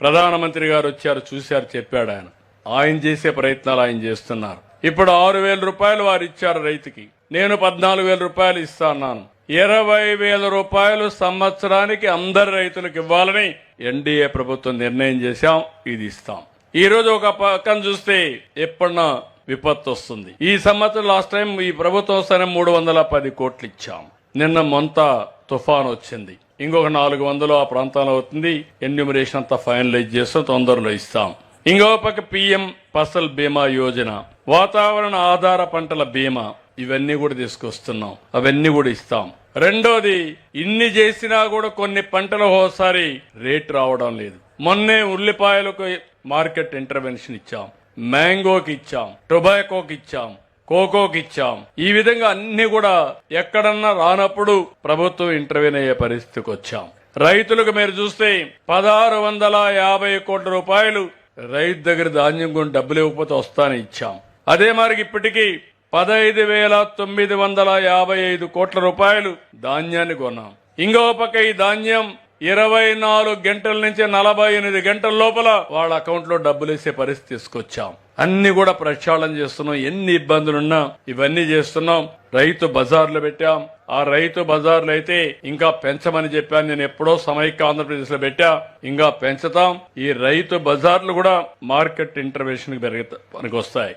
ప్రధానమంత్రి గారు వచ్చారు చూశారు చెప్పాడు ఆయన. ఆయన చేసే ప్రయత్నాలు ఆయన చేస్తున్నారు. ఇప్పుడు ఆరు వేల రూపాయలు వారు ఇచ్చారు రైతుకి. నేను పద్నాలుగు వేల రూపాయలు ఇస్తాన్నాను ఇరవై వేల రూపాయలు సంవత్సరానికి అందరి రైతులకు ఇవ్వాలని ఎన్డీఏ ప్రభుత్వం నిర్ణయం చేశాం ఇది ఇస్తాం. ఈ రోజు ఒక పక్కన చూస్తే ఎప్పుడన్నా విపత్తు వస్తుంది. ఈ సంవత్సరం లాస్ట్ టైం ఈ ప్రభుత్వం సరే మూడు వందల పది కోట్లు ఇచ్చాం. నిన్న మొంత తుఫాన్ వచ్చింది. ఇంకొక నాలుగు వందలు ఆ ప్రాంతంలో అవుతుంది. ఎన్యూమరేషన్ అంతా ఫైనలైజ్ చేస్తాం తొందరలో ఇస్తాం. ఇంకో పక్క పిఎం ఫసల్ బీమా యోజన. వాతావరణ ఆధార పంటల బీమా. ఇవన్నీ కూడా తీసుకొస్తున్నాం. అవన్నీ కూడా ఇస్తాం. రెండోది ఇన్ని చేసినా కూడా కొన్ని పంటలు ఒకసారి రేట్ రావడం లేదు. మొన్నే ఉల్లిపాయలకు మార్కెట్ ఇంటర్వెన్షన్ ఇచ్చాం. మ్యాంగోకి ఇచ్చాం. టొబాకోకి ఇచ్చాం. కోకోకి ఇచ్చాం ఈ విధంగా అన్ని కూడా ఎక్కడన్నా రానప్పుడు ప్రభుత్వం ఇంటర్వ్యూన్ అయ్యే పరిస్థితికి వచ్చాం. రైతులకు మీరు చూస్తే పదహారు వందల యాభై కోట్ల రూపాయలు రైతు దగ్గర ధాన్యం కొని డబ్బులు ఇవ్వకపోతే వస్తానని ఇచ్చాం. అదే మరి ఇప్పటికీ పదహైదు వేల తొమ్మిది వందల యాభై ఐదు కోట్ల రూపాయలు ధాన్యాన్ని కొన్నాం. ఇంకో పక్క ఈ ధాన్యం ఇరవై నాలుగు గంటల నుంచి నలభై ఎనిమిది గంటల లోపల వాళ్ళ అకౌంట్లో డబ్బులు వేసే పరిస్థితి తీసుకొచ్చాం. అన్ని కూడా ప్రక్షాళన చేస్తున్నాం. ఎన్ని ఇబ్బందులున్నా ఇవన్నీ చేస్తున్నాం. రైతు బజార్లు పెట్టాం. ఆ రైతు బజార్లు అయితే ఇంకా పెంచమని చెప్పాను. నేను ఎప్పుడో సమైక్య ఆంధ్రప్రదేశ్లో పెట్టా. ఇంకా పెంచుతాం. ఈ రైతు బజార్లు కూడా మార్కెట్ ఇంటర్వెన్షన్ పెరిగి పనికి వస్తాయి